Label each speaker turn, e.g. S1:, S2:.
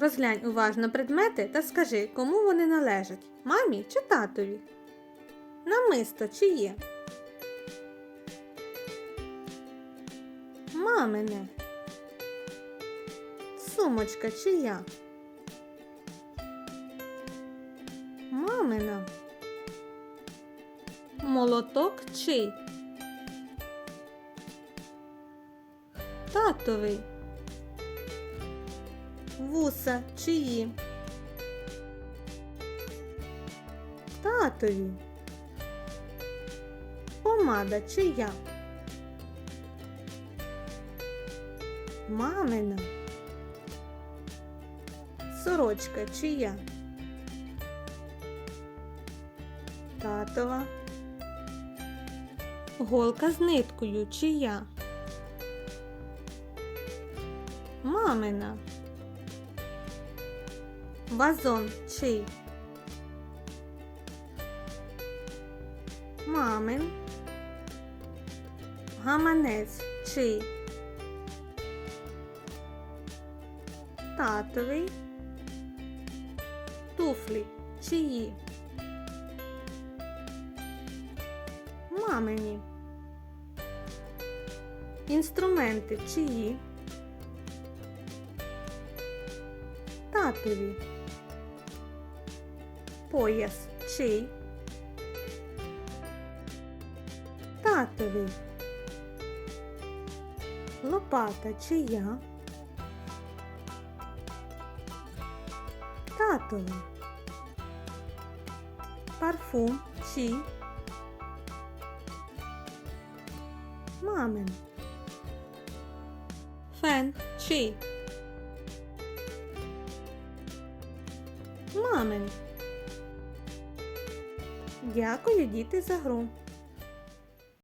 S1: Розглянь уважно предмети та скажи, кому вони належать мамі чи татові. Намисто чиє? Мамине. Сумочка чия? Мамина. Молоток чий? Татовий. Вуса чиї? Татові. Помада чия? Мамина. Сорочка чия? Татова. Голка з ниткою чия? Мамина. Вазон чий? Мамин. Гаманець чий? Татовий. Туфлі чиї? Мамині. Інструменти чиї? Татові. Пояс чий? Татовий. Лопата чия? Татовий. Парфум чий? Мамин. Фен чий? Мамин. Дякую, діти, за гру.